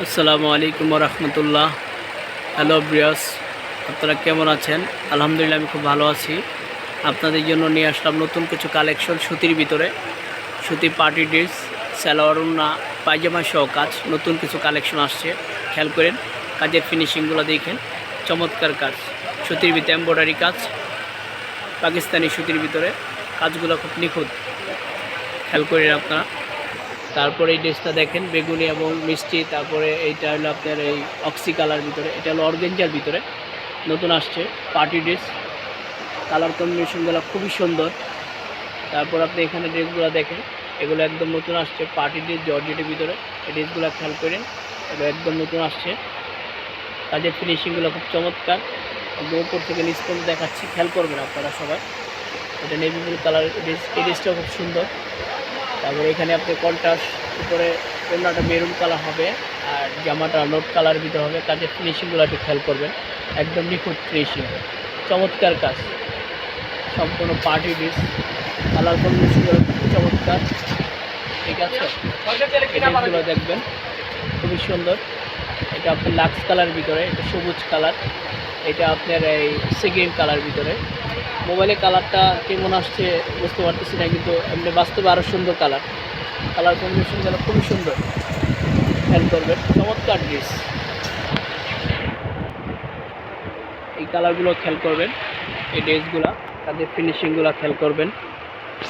আসসালামু আলাইকুম রহমতুল্লাহ হ্যালো ব্রিয়াস আপনারা কেমন আছেন? আলহামদুলিল্লাহ, আমি খুব ভালো আছি। আপনাদের জন্য নিয়ে আসলাম নতুন কিছু কালেকশন সুতির ভিতরে। সুতি পার্টি ড্রেস, সালোয়ার উন্না পায়জামা সহ কাজ, নতুন কিছু কালেকশন আসছে। খেয়াল করেন, কাজের ফিনিশিংগুলো দেখেন। চমৎকার কাজ। সুতির ভিতরে এম্ব্রয়ডারি কাজ, পাকিস্তানি সুতির ভিতরে। কাজগুলো খুব নিখুঁত। খেয়াল করেন আপনারা। তারপরে এই ড্রেসটা দেখেন, বেগুনি এবং মিষ্টি, তারপরে এইটা হলো আপনার এই অক্সি কালার ভিতরে, এটা হলো অর্গেঞ্জার ভিতরে। নতুন আসছে পার্টি ড্রেস কালার কম্বিনেশনগুলো খুবই সুন্দর। তারপর আপনি এখানে ড্রেসগুলো দেখেন, এগুলো একদম নতুন আসছে পার্টি ড্রেস জর্জেটের ভিতরে। এই ড্রেসগুলো খেয়াল করেন, এগুলো একদম নতুন আসছে। কাজের ফিনিশিংগুলো খুব চমৎকার। উপর থেকে নিচ পর্যন্ত দেখাচ্ছি, খেয়াল করবেন আপনারা সবাই। এটা নেভি ব্লু কালার ড্রেস এই ড্রেসটাও খুব সুন্দর। তারপরে এখানে আপনি কন্ট্রাস্ট উপরে ওড়নাটা মেরুন কালার হবে আর জামাটা নোট কালার ভিতরে হবে। কাজের ফিনিশিংগুলো একটু খেয়াল করবেন। একদম নিখুঁত ফিনিশিং চমৎকার কাজ। সম্পূর্ণ পার্টি ডিস কালার কম্বিনেশনগুলো চমৎকার। ঠিক আছে? দেখবেন। খুবই সুন্দর। এটা আপনার লাক্স কালার ভিতরে, এটা সবুজ কালার এটা আপনার এই সেকেন্ড কালার ভিতরে। মোবাইলে কালারটা কেমন আসছে বুঝতে পারতেছি না, কিন্তু এমনি বাস্তবে আরও সুন্দর কালার কালার কম্বিনেশনগুলো খুবই সুন্দর। খেয়াল করবেন চমৎকার ড্রেস এই কালারগুলো খেয়াল করবেন। এই ড্রেসগুলো তাদের ফিনিশিংগুলো খেয়াল করবেন।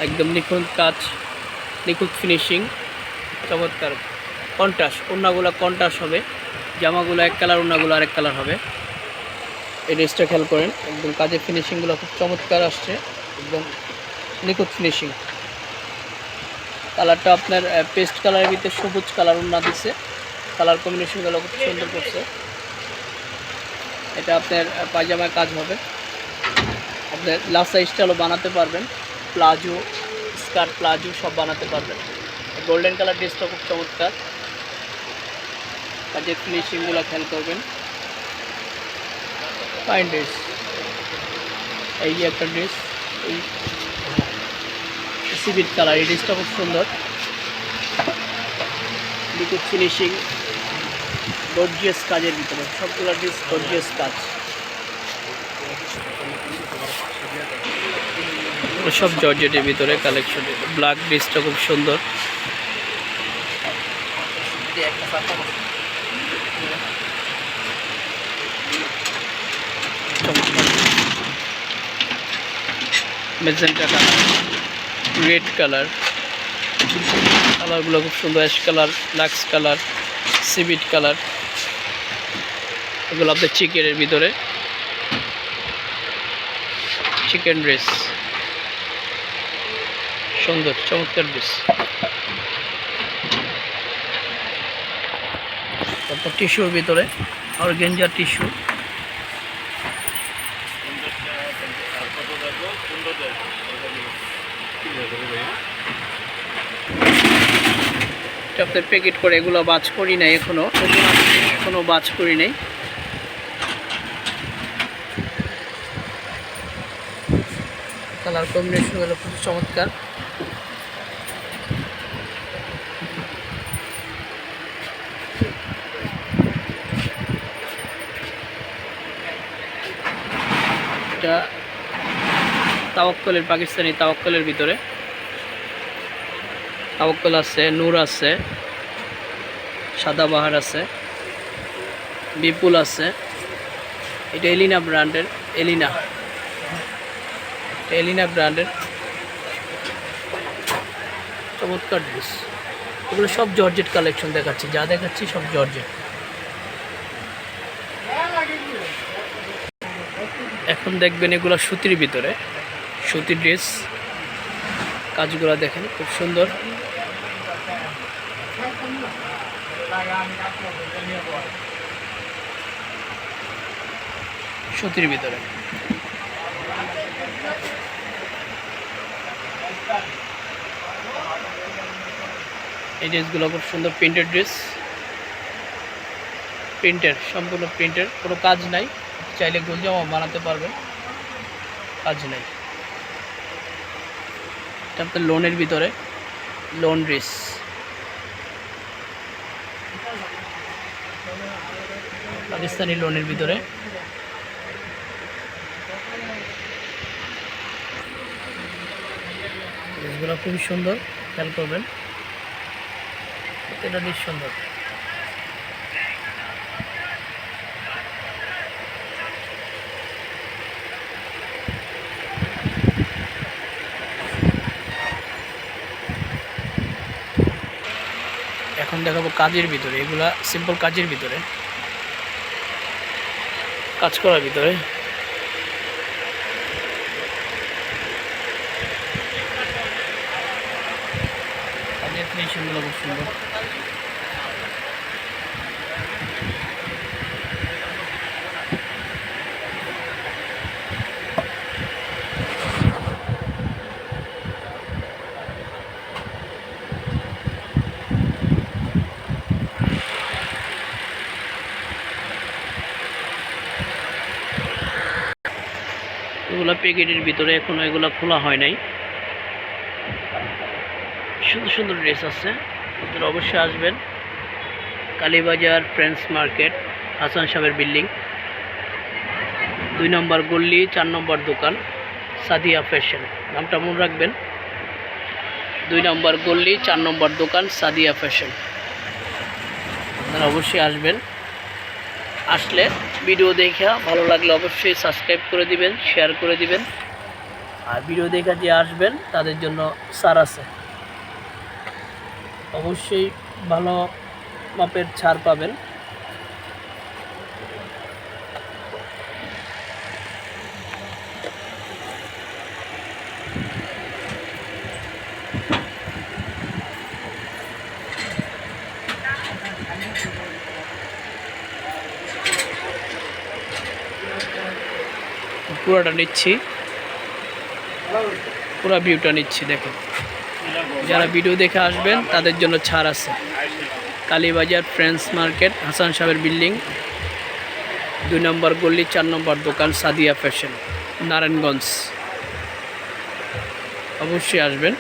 একদম নিখুঁত কাজ, নিখুঁত ফিনিশিং চমৎকার। কন্ট্রাস্ট ওড়নাগুলো কন্ট্রাস্ট হবে। জামাগুলো এক কালার ওড়নাগুলো আরেক কালার হবে। এই ড্রেসটা খেয়াল করেন। একদম কাজের ফিনিশিংগুলো খুব চমৎকার আসছে, একদম নিখুঁত ফিনিশিং কালারটা আপনার পেস্ট কালারের ভিতরে সবুজ কালার না দিচ্ছে কালার কম্বিনেশনগুলো খুব সুন্দর করছে। এটা আপনার পায়জামায় কাজ হবে। আপনার লাসা স্টাইলও বানাতে পারবেন। প্লাজো স্কার্ট প্লাজো সব বানাতে পারবেন। গোল্ডেন কালার ড্রেসটা খুব চমৎকার। কাজের ফিনিশিংগুলো খেয়াল করবেন। ফাইন ড্রেস এই যে একটা ড্রেস এই সিভিট কালার এই ড্রেসটা খুব সুন্দর। লিকুইড ফিনিশিং গর্জিয়াস কাজের ভিতরে, সবগুলো ড্রেস গর্জিয়াস কাজ। সব জর্জেটের ভিতরে কালেকশন ব্ল্যাক ড্রেসটা খুব সুন্দর। মেজেন্টা কালার রেড কালার কালারগুলো খুব সুন্দর অ্যাশ কালার লাক্স কালার সিভিট কালার এগুলো আপনার চিকেনের ভিতরে। চিকেন ড্রেস সুন্দর, চমৎকার ড্রেস তারপর টিস্যুর ভিতরে অর্গেঞ্জার টিস্যু আপনার প্যাকেট করে এগুলো বাজ করি নাই এখনও। এখনও বাজ করি নাই। কালার কম্বিনেশন হলো খুব চমৎকার। এটা তাওয়াক্কলের, পাকিস্তানি তাওয়াক্কলের ভিতরে। তাওয়াক্কল আছে, নূর আছে সাদাবাহার আছে, বিপুল আছে। এটা এলিনা ব্র্যান্ডের, এলিনা। এলিনা ব্র্যান্ডের। চমৎকার ড্রেস। এগুলো সব জর্জেট কালেকশন দেখাচ্ছি, যা দেখাচ্ছি সব জর্জেট। এখন দেখবেন এগুলো সুতির ভিতরে। সুতির ড্রেস। কাজগুলো দেখেন, খুব সুন্দর। সুতির ভিতরে। এই ড্রেসগুলো খুব সুন্দর প্রিন্টেড ড্রেস। প্রিন্টের, সম্পূর্ণ প্রিন্টের, কোনো কাজ নাই। চাইলে গোল জামা বানাতে পারবেন, কাজ নেই। এটা আপনার লোনের ভিতরে। লোন ড্রেস পাকিস্তানি লোনের ভিতরে। খুবই সুন্দর, খেয়াল করবেন। এটা বেশ সুন্দর। দেখাবো কাজের ভিতরে। এগুলা সিম্পল কাজের ভিতরে। কাজ করার ভিতরে। কাজের ফিনিশিংগুলো খুব সুন্দর। এগুলো প্যাকেটের ভিতরে এখনও এগুলো খোলা হয় নাই। সুন্দর সুন্দর ড্রেস আছে, আপনারা অবশ্যই আসবেন। কালীবাজার ফ্রেন্ডস মার্কেট, হাসান সাহেবের বিল্ডিং। দুই নম্বর গল্লি চার নম্বর দোকান, সাদিয়া ফ্যাশন। নামটা মনে রাখবেন। দুই নম্বর গল্লি চার নম্বর দোকান, সাদিয়া ফ্যাশন। আপনারা অবশ্যই আসবেন। আসলে ভিডিও দেখা ভালো লাগলে অবশ্যই সাবস্ক্রাইব করে দিবেন শেয়ার করে দিবেন। আর ভিডিও দেখা যে আসবেন, তাদের জন্য সার আছে। অবশ্যই ভালো মাপের ছাড় পাবেন। পুরোটা নিচ্ছি। পুরো ভিউটা নিচ্ছি, দেখেন। যারা ভিডিও দেখে আসবেন, তাদের জন্য ছাড় আছে। কালীবাজার ফ্রেন্ডস মার্কেট হাসান সাহেবের বিল্ডিং দুই নম্বর গল্লি চার নম্বর দোকান, সাদিয়া ফ্যাশন নারায়ণগঞ্জ। অবশ্যই আসবেন।